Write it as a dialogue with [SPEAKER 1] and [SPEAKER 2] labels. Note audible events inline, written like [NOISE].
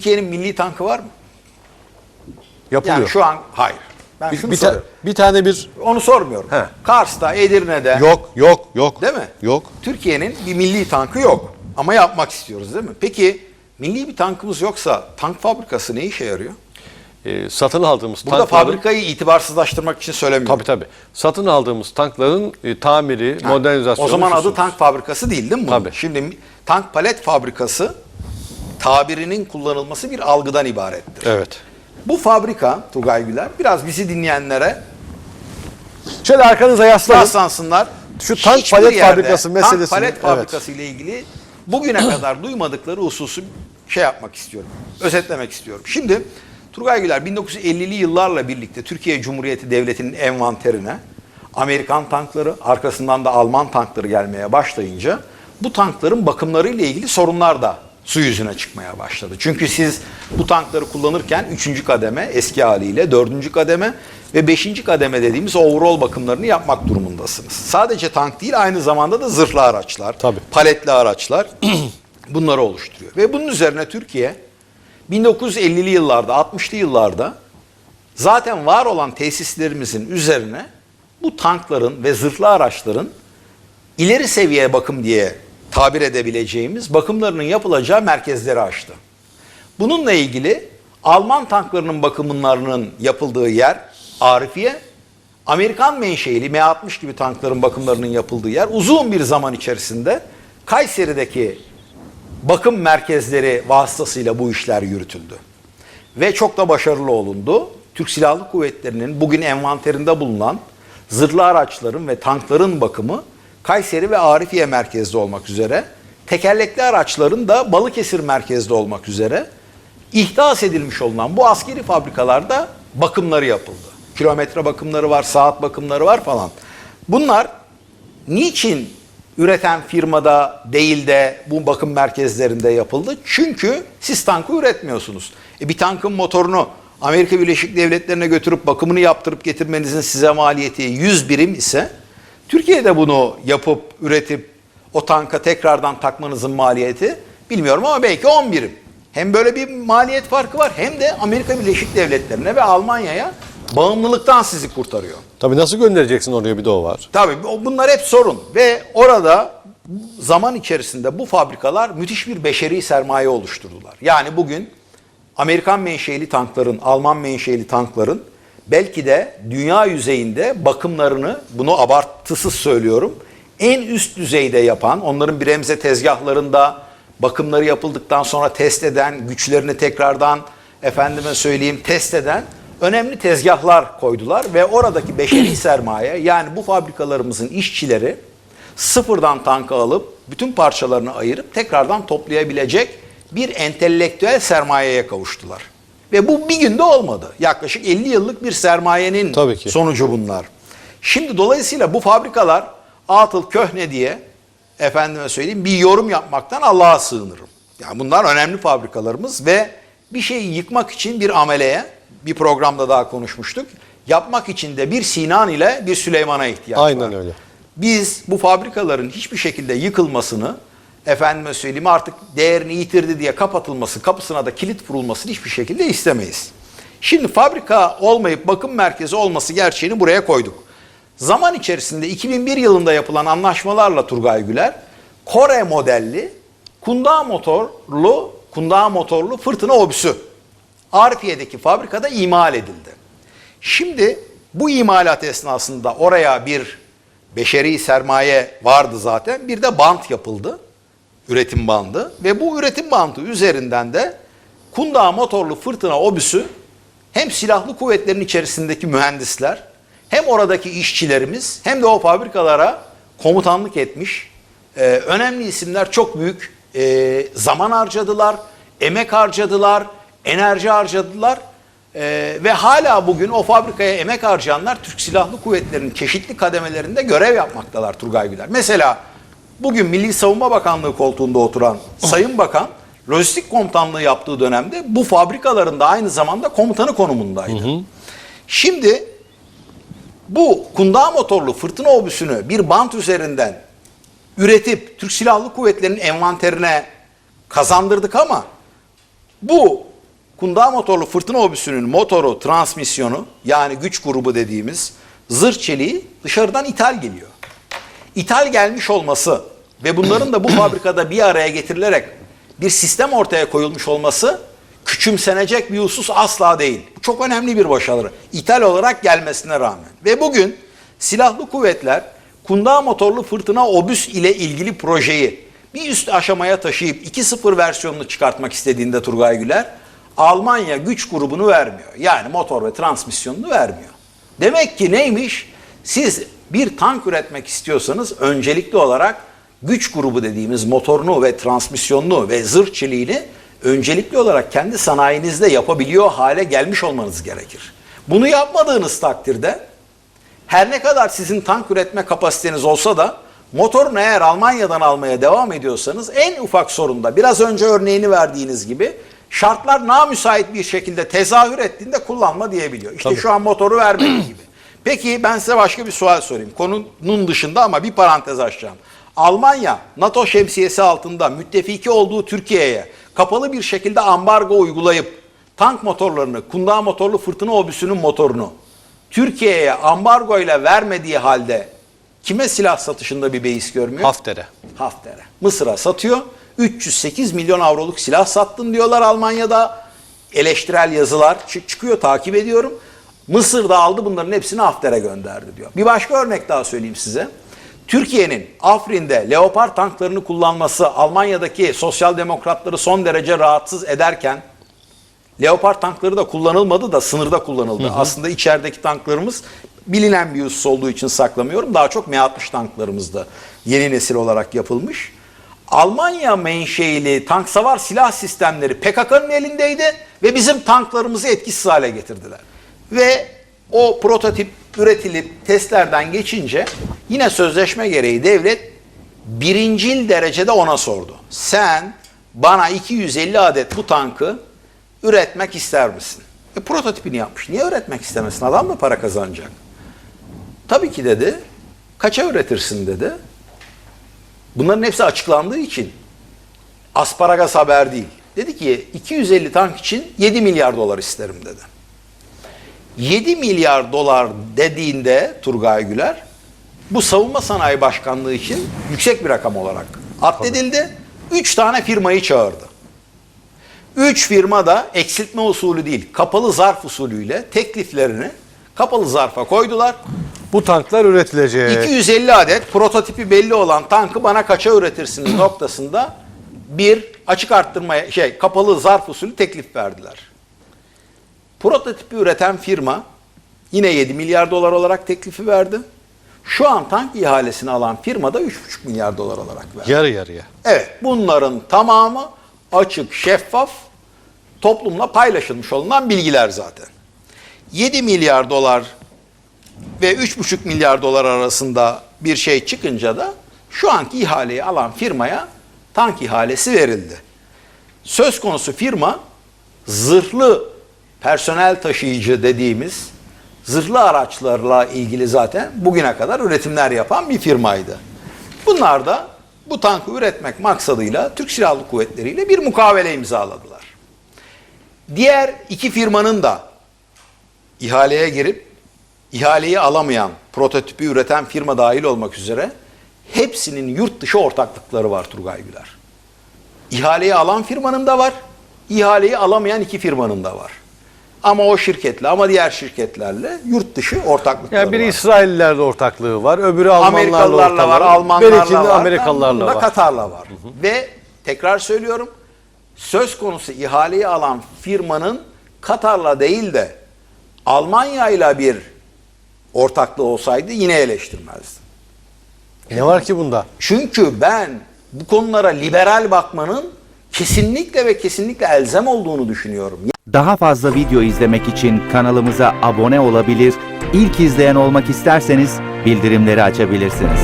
[SPEAKER 1] Türkiye'nin milli tankı var mı?
[SPEAKER 2] Yapılıyor.
[SPEAKER 1] Yani şu an hayır. Ben
[SPEAKER 2] bir,
[SPEAKER 1] şunu
[SPEAKER 2] bir, ta-
[SPEAKER 1] soruyorum.
[SPEAKER 2] bir tane bir
[SPEAKER 1] Onu sormuyorum.
[SPEAKER 2] He.
[SPEAKER 1] Kars'ta, Edirne'de
[SPEAKER 2] yok yok yok.
[SPEAKER 1] değil mi?
[SPEAKER 2] Yok.
[SPEAKER 1] Türkiye'nin bir milli tankı yok. Ama yapmak istiyoruz değil mi? Peki milli bir tankımız yoksa tank fabrikası ne işe yarıyor?
[SPEAKER 2] Ee, satın aldığımız
[SPEAKER 1] Burada
[SPEAKER 2] tankların
[SPEAKER 1] fabrikayı itibarsızlaştırmak için söylemiyorum.
[SPEAKER 2] tabii tabii. Satın aldığımız tankların e, tamiri,
[SPEAKER 1] Ha,
[SPEAKER 2] modernizasyonu
[SPEAKER 1] O zaman adı tank fabrikası değil değil mi? bunun?
[SPEAKER 2] Tabii.
[SPEAKER 1] Şimdi tank palet fabrikası tabirinin kullanılması bir algıdan ibarettir.
[SPEAKER 2] Evet.
[SPEAKER 1] Bu fabrika Tugay Güler biraz bizi dinleyenlere
[SPEAKER 2] Şöyle arkanıza yaslanın.
[SPEAKER 1] rastlansınlar.
[SPEAKER 2] Şu tank
[SPEAKER 1] Hiçbir
[SPEAKER 2] palet
[SPEAKER 1] yerde
[SPEAKER 2] fabrikası
[SPEAKER 1] Tank
[SPEAKER 2] meselesini-
[SPEAKER 1] palet
[SPEAKER 2] evet.
[SPEAKER 1] fabrikası ile ilgili bugüne [CLEARS THROAT] kadar duymadıkları hususu şey yapmak istiyorum. Özetlemek istiyorum. Şimdi Turgay Güler 1950'li yıllarla birlikte Türkiye Cumhuriyeti Devleti'nin envanterine Amerikan tankları, arkasından da Alman tankları gelmeye başlayınca bu tankların bakımları ile ilgili sorunlar da su yüzüne çıkmaya başladı. Çünkü siz bu tankları kullanırken 3. kademe eski haliyle 4. kademe ve 5. kademe dediğimiz overall bakımlarını yapmak durumundasınız. Sadece tank değil aynı zamanda da zırhlı araçlar,
[SPEAKER 2] Tabii.
[SPEAKER 1] paletli araçlar [CLEARS THROAT] bunları oluşturuyor. Ve bunun üzerine Türkiye 1950'li yıllarda, 60'lı yıllarda zaten var olan tesislerimizin üzerine bu tankların ve zırhlı araçların ileri seviye bakım diye tabir edebileceğimiz bakımlarının yapılacağı merkezleri açtı. Bununla ilgili Alman tanklarının bakımlarının yapıldığı yer Arifiye, Amerikan menşeili M60 gibi tankların bakımlarının yapıldığı yer uzun bir zaman içerisinde Kayseri'deki bakım merkezleri vasıtasıyla bu işler yürütüldü. Ve çok da başarılı olundu. Türk Silahlı Kuvvetleri'nin bugün envanterinde bulunan zırhlı araçların ve tankların bakımı Kayseri ve Arifiye merkezde olmak üzere, tekerlekli araçların da Balıkesir merkezde olmak üzere ihdas edilmiş olunan bu askeri fabrikalarda bakımları yapıldı. Kilometre bakımları var, saat bakımları var falan. Bunlar niçin üreten firmada değil de bu bakım merkezlerinde yapıldı? Çünkü siz tankı üretmiyorsunuz. E bir tankın motorunu Amerika Birleşik Devletleri'ne götürüp bakımını yaptırıp getirmenizin size maliyeti 100 birim ise Türkiye'de bunu yapıp üretip o tanka tekrardan takmanızın maliyeti bilmiyorum ama belki 10 birim. Hem böyle bir maliyet farkı var hem de Amerika Birleşik Devletleri'ne ve Almanya'ya bağımlılıktan sizi kurtarıyor.
[SPEAKER 2] Tabii nasıl göndereceksin oraya bir de o var.
[SPEAKER 1] Tabii bunlar hep sorun ve orada zaman içerisinde bu fabrikalar müthiş bir beşeri sermaye oluşturdular. Yani bugün Amerikan menşeli tankların, Alman menşeli tankların belki de dünya yüzeyinde bakımlarını, bunu abartısız söylüyorum, en üst düzeyde yapan, onların bremze tezgahlarında bakımları yapıldıktan sonra test eden, güçlerini tekrardan efendime söyleyeyim test eden önemli tezgahlar koydular ve oradaki beşeri [CLEARS THROAT] sermaye yani bu fabrikalarımızın işçileri sıfırdan tankı alıp bütün parçalarını ayırıp tekrardan toplayabilecek bir entelektüel sermayeye kavuştular. Ve bu bir günde olmadı. Yaklaşık 50 yıllık bir sermayenin
[SPEAKER 2] Tabii ki.
[SPEAKER 1] sonucu bunlar. Şimdi dolayısıyla bu fabrikalar atıl köhne diye efendime söyleyeyim bir yorum yapmaktan Allah'a sığınırım. Yani bunlar önemli fabrikalarımız ve bir şeyi yıkmak için bir ameleye bir programda daha konuşmuştuk. Yapmak için de bir Sinan ile bir Süleyman'a ihtiyaç var.
[SPEAKER 2] Aynen öyle.
[SPEAKER 1] Biz bu fabrikaların hiçbir şekilde yıkılmasını, efendime söyleyeyim artık değerini yitirdi diye kapatılması, kapısına da kilit vurulmasını hiçbir şekilde istemeyiz. Şimdi fabrika olmayıp bakım merkezi olması gerçeğini buraya koyduk. Zaman içerisinde 2001 yılında yapılan anlaşmalarla Turgay Güler, Kore modelli kundağı motorlu, kundağı motorlu fırtına obüsü Arfiye'deki fabrikada imal edildi. Şimdi bu imalat esnasında oraya bir beşeri sermaye vardı zaten. Bir de bant yapıldı. Üretim bandı. Ve bu üretim bandı üzerinden de Kundağ motorlu fırtına obüsü hem silahlı kuvvetlerin içerisindeki mühendisler hem oradaki işçilerimiz hem de o fabrikalara komutanlık etmiş e, önemli isimler çok büyük e, zaman harcadılar, emek harcadılar, enerji harcadılar. Ee, ve hala bugün o fabrikaya emek harcayanlar Türk Silahlı Kuvvetleri'nin çeşitli kademelerinde görev yapmaktalar Turgay Güler. Mesela bugün Milli Savunma Bakanlığı koltuğunda oturan Sayın Bakan lojistik komutanlığı yaptığı dönemde bu fabrikaların da aynı zamanda komutanı konumundaydı. Şimdi bu kundağı motorlu fırtına obüsünü bir bant üzerinden üretip Türk Silahlı Kuvvetleri'nin envanterine kazandırdık ama bu Kundağ motorlu fırtına obüsünün motoru, transmisyonu yani güç grubu dediğimiz zırh çeliği dışarıdan ithal geliyor. İthal gelmiş olması ve bunların da bu [CLEARS THROAT] fabrikada bir araya getirilerek bir sistem ortaya koyulmuş olması küçümsenecek bir husus asla değil. Bu çok önemli bir başarı. İthal olarak gelmesine rağmen. Ve bugün silahlı kuvvetler Kundağ motorlu fırtına obüs ile ilgili projeyi bir üst aşamaya taşıyıp 2.0 versiyonunu çıkartmak istediğinde Turgay Güler Almanya güç grubunu vermiyor. Yani motor ve transmisyonunu vermiyor. Demek ki neymiş? Siz bir tank üretmek istiyorsanız öncelikli olarak güç grubu dediğimiz motorunu ve transmisyonunu ve zırh çeliğini öncelikli olarak kendi sanayinizde yapabiliyor hale gelmiş olmanız gerekir. Bunu yapmadığınız takdirde her ne kadar sizin tank üretme kapasiteniz olsa da motorunu eğer Almanya'dan almaya devam ediyorsanız en ufak sorunda biraz önce örneğini verdiğiniz gibi şartlar namüsait bir şekilde tezahür ettiğinde kullanma diyebiliyor. İşte şu an motoru vermediği gibi. Peki ben size başka bir sual sorayım. Konunun dışında ama bir parantez açacağım. Almanya NATO şemsiyesi altında müttefiki olduğu Türkiye'ye kapalı bir şekilde ambargo uygulayıp tank motorlarını, kundağ motorlu fırtına obüsünün motorunu Türkiye'ye ambargo ile vermediği halde kime silah satışında bir beis görmüyor?
[SPEAKER 2] Hafter'e.
[SPEAKER 1] Hafter'e. Mısır'a satıyor. 308 milyon avroluk silah sattın diyorlar Almanya'da. Eleştirel yazılar çı- çıkıyor takip ediyorum. Mısır da aldı bunların hepsini Hafter'e gönderdi diyor. Bir başka örnek daha söyleyeyim size. Türkiye'nin Afrin'de Leopard tanklarını kullanması Almanya'daki sosyal demokratları son derece rahatsız ederken Leopard tankları da kullanılmadı da sınırda kullanıldı. Aslında içerideki tanklarımız bilinen bir husus olduğu için saklamıyorum. Daha çok M60 tanklarımızda yeni nesil olarak yapılmış. Almanya menşeili tank savar silah sistemleri PKK'nın elindeydi ve bizim tanklarımızı etkisiz hale getirdiler. Ve o prototip üretilip testlerden geçince yine sözleşme gereği devlet birincil derecede ona sordu. Sen bana 250 adet bu tankı üretmek ister misin? E, prototipini yapmış. Niye üretmek istemesin? Adam da para kazanacak. Tabii ki dedi. Kaça üretirsin dedi. Bunların hepsi açıklandığı için asparagas haber değil. Dedi ki 250 tank için 7 milyar dolar isterim dedi. 7 milyar dolar dediğinde Turgay Güler bu savunma sanayi başkanlığı için yüksek bir rakam olarak addedildi. 3 tane firmayı çağırdı. 3 firma da eksiltme usulü değil, kapalı zarf usulüyle tekliflerini kapalı zarfa koydular.
[SPEAKER 2] Bu tanklar üretilecek.
[SPEAKER 1] 250 adet prototipi belli olan tankı bana kaça üretirsiniz noktasında bir açık arttırmaya şey kapalı zarf usulü teklif verdiler. Prototipi üreten firma yine 7 milyar dolar olarak teklifi verdi. Şu an tank ihalesini alan firma da 3,5 milyar dolar olarak verdi.
[SPEAKER 2] Yarı yarıya.
[SPEAKER 1] Evet bunların tamamı açık, şeffaf, toplumla paylaşılmış olunan bilgiler zaten. 7 milyar dolar ve 3,5 milyar dolar arasında bir şey çıkınca da şu anki ihaleyi alan firmaya tank ihalesi verildi. Söz konusu firma zırhlı personel taşıyıcı dediğimiz zırhlı araçlarla ilgili zaten bugüne kadar üretimler yapan bir firmaydı. Bunlar da bu tankı üretmek maksadıyla Türk Silahlı Kuvvetleri ile bir mukavele imzaladılar. Diğer iki firmanın da ihaleye girip ihaleyi alamayan, prototipi üreten firma dahil olmak üzere hepsinin yurt dışı ortaklıkları var Turgay Güler. İhaleyi alan firmanın da var, ihaleyi alamayan iki firmanın da var. Ama o şirketle ama diğer şirketlerle yurt dışı ortaklıkları
[SPEAKER 2] Yani biri
[SPEAKER 1] var.
[SPEAKER 2] İsraillilerle ortaklığı var, öbürü Almanlarla
[SPEAKER 1] Amerikalılarla var,
[SPEAKER 2] ortaklığı
[SPEAKER 1] Almanlarla var.
[SPEAKER 2] Amerikalılarla var.
[SPEAKER 1] Katar'la var. Ve tekrar söylüyorum söz konusu ihaleyi alan firmanın Katar'la değil de Almanya ile bir ortaklığı olsaydı yine eleştirmezdim.
[SPEAKER 2] Ne var ki bunda?
[SPEAKER 1] Çünkü ben bu konulara liberal bakmanın kesinlikle ve kesinlikle elzem olduğunu düşünüyorum.
[SPEAKER 3] Daha fazla video izlemek için kanalımıza abone olabilir, ilk izleyen olmak isterseniz bildirimleri açabilirsiniz.